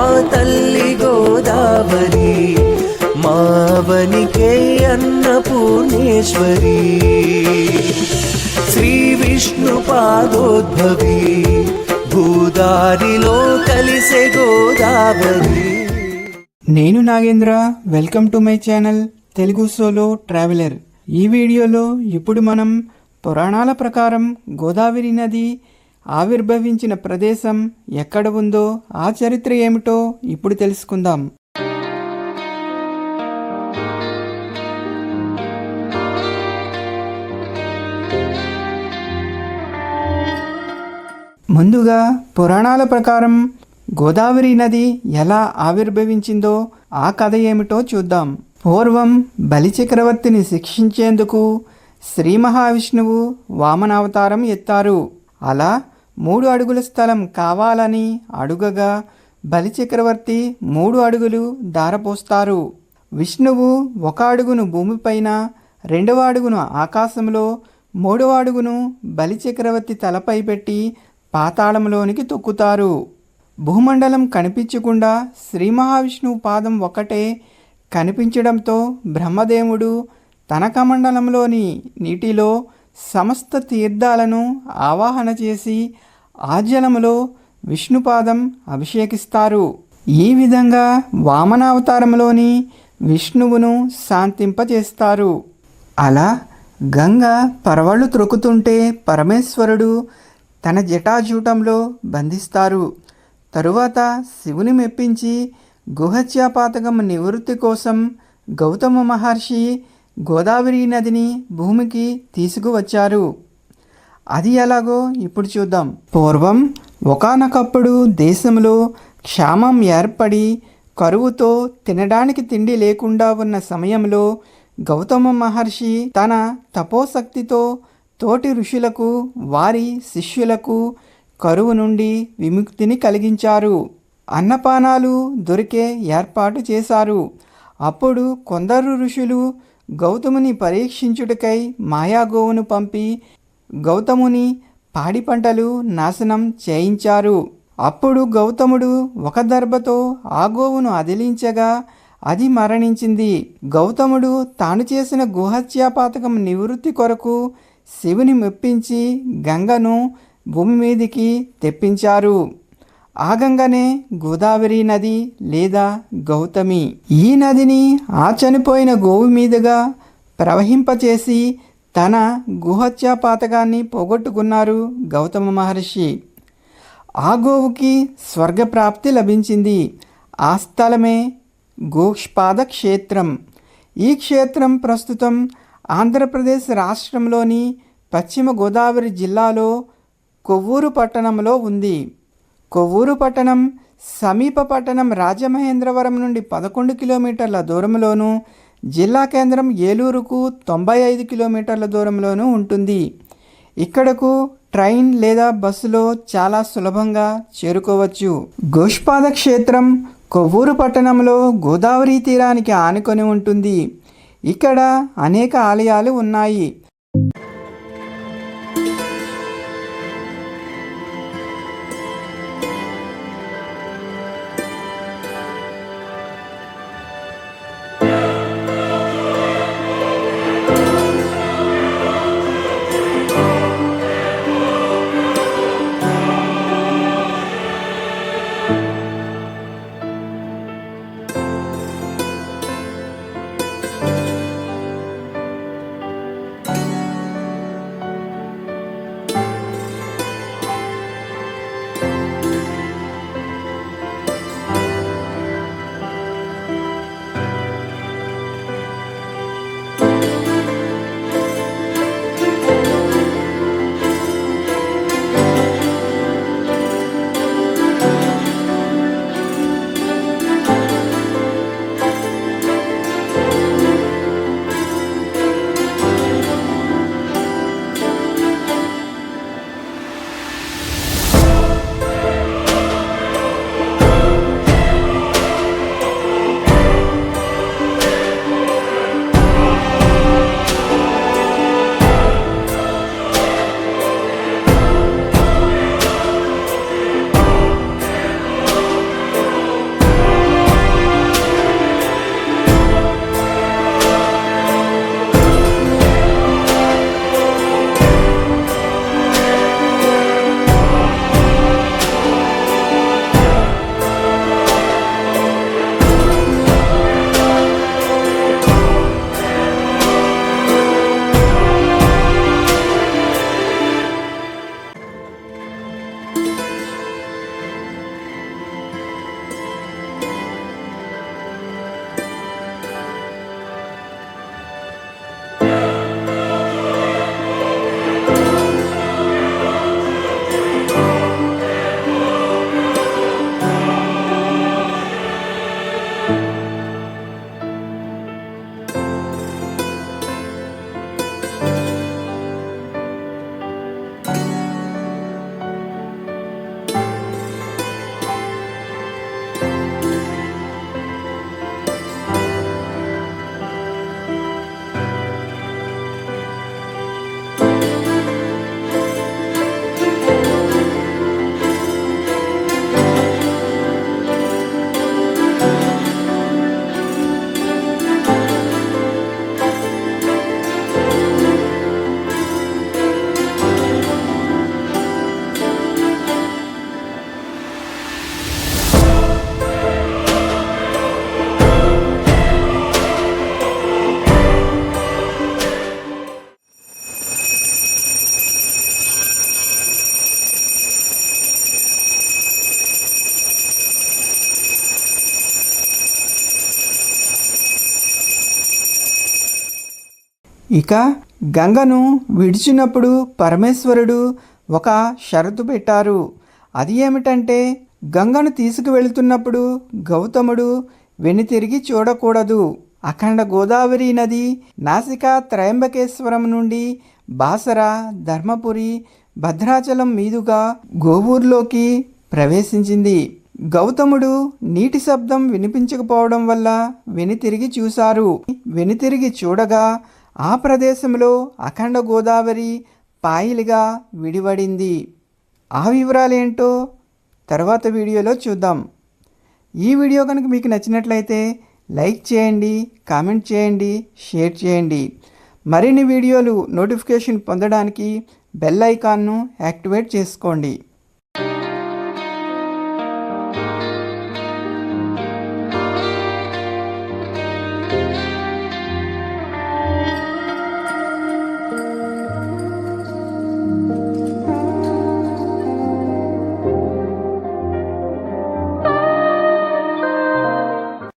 మా తల్లి గోదావరి మావనికే అన్నపూర్ణేశ్వరి. శ్రీ విష్ణు పాదోద్భవి భూదారిలో కలిసే గోదావరి. నేను Nagendra welcome to my channel Telugu solo traveller. ఈ వీడియోలో ఇప్పుడు మనం పురాణాల ప్రకారం గోదావరి నది ఆవిర్భవించిన ప్రదేశం ఎక్కడ ఉందో ఆ చరిత్ర ఏమిటో ఇప్పుడు తెలుసుకుందాం. ముందుగా పురాణాల ప్రకారం గోదావరి నది ఎలా ఆవిర్భవించిందో ఆ కథ ఏమిటో చూద్దాం. పూర్వం బలిచక్రవర్తిని శిక్షించేందుకు శ్రీ మహావిష్ణువు వామనావతారం ఎత్తారు. అలా మూడు అడుగుల స్థలం కావాలని అడుగగా బలిచక్రవర్తి మూడు అడుగులు దారపోస్తారు విష్ణువు ఒక అడుగును భూమిపైన రెండవ అడుగును ఆకాశంలో మూడవ అడుగును బలిచక్రవర్తి తలపై పెట్టి పాతాళంలోనికి తొక్కుతారు. భూమండలం కనిపించకుండా శ్రీ మహావిష్ణువు పాదం ఒకటే కనిపించడంతో బ్రహ్మదేవుడు తన కమండలంలోని నీటిలో సమస్త తీర్థాలను ఆవాహన చేసి ఆజలములో విష్ణుపాదం అభిషేకిస్తారు. ఈ విధంగా వామనావతారంలోని విష్ణువును శాంతింపజేస్తారు. అలా గంగ పరవళ్ళు త్రొక్కుతుంటే పరమేశ్వరుడు తన జటాజూటంలో బంధిస్తారు. తరువాత శివుని మెప్పించి గుహత్యాపాతకం నివృత్తి కోసం గౌతమ మహర్షి గోదావరి నదిని భూమికి తీసుకువచ్చారు. అది ఎలాగో? ఇప్పుడు చూద్దాం. పూర్వం ఒకానొకప్పుడు దేశంలో క్షామం ఏర్పడి కరువుతో తినడానికి తిండి లేకుండా ఉన్న సమయంలో గౌతమ మహర్షి తన తపోశక్తితో తోటి ఋషులకు వారి శిష్యులకు కరువు నుండి విముక్తిని కలిగించారు. అన్నపానాలు దొరికే ఏర్పాటు చేశారు. అప్పుడు కొందరు ఋషులు గౌతముని పరీక్షించుటకై మాయాగోవును పంపి గౌతముని పాడి పంటలు నాశనం చేయించారు. అప్పుడు గౌతముడు ఒక దర్భతో ఆ గోవును అదిలించగా అది మరణించింది. గౌతముడు తాను చేసిన గుహత్యాపాతకం నివృత్తి కొరకు శివుని మెప్పించి గంగను భూమి మీదికి తెప్పించారు. ఆ గంగనే గోదావరి నది లేదా గౌతమి. ఈ నదిని ఆ చనిపోయిన గోవు మీదుగా ప్రవహింపచేసి తన గుహత్యాపాతకాన్ని పోగొట్టుకున్నారు గౌతమ మహర్షి. ఆ గోవుకి స్వర్గప్రాప్తి లభించింది. ఆ స్థలమే గోష్పాద క్షేత్రం ఈ క్షేత్రం ప్రస్తుతం ఆంధ్రప్రదేశ్ రాష్ట్రంలోని పశ్చిమ గోదావరి జిల్లాలో కొవ్వూరు పట్టణంలో ఉంది. కొవ్వూరు పట్టణం సమీప పట్టణం రాజమహేంద్రవరం నుండి పదకొండు కిలోమీటర్ల దూరంలోనూ జిల్లా కేంద్రం ఏలూరుకు తొంభై ఐదు కిలోమీటర్ల దూరంలోనూ ఉంటుంది. ఇక్కడకు ట్రైన్ లేదా బస్సులో చాలా సులభంగా చేరుకోవచ్చు. గోష్పాద క్షేత్రం కొవ్వూరు పట్టణంలో గోదావరి తీరానికి ఆనుకొని ఉంటుంది. ఇక్కడ అనేక ఆలయాలు ఉన్నాయి. ఇక గంగను విడిచినప్పుడు పరమేశ్వరుడు ఒక షరతు పెట్టారు. అది ఏమిటంటే గంగను తీసుకువెళుతున్నప్పుడు గౌతముడు వెనుతిరిగి చూడకూడదు. అఖండ గోదావరి నది నాసికా త్రయంబకేశ్వరం నుండి బాసర ధర్మపురి భద్రాచలం మీదుగా గోవూర్లోకి ప్రవేశించింది. గౌతముడు నీటి శబ్దం వినిపించకపోవడం వల్ల వెనుతిరిగి చూశారు. వెనుతిరిగి చూడగా ఆ ప్రదేశంలో అఖండ గోదావరి పాయిలుగా విడివడింది ఆ వివరాలేంటో తర్వాత వీడియోలో చూద్దాం. ఈ వీడియో కనుక మీకు నచ్చినట్లయితే లైక్ చేయండి కామెంట్ చేయండి షేర్ చేయండి. మరిన్ని వీడియోలు నోటిఫికేషన్ పొందడానికి బెల్ ఐకాన్ను యాక్టివేట్ చేసుకోండి.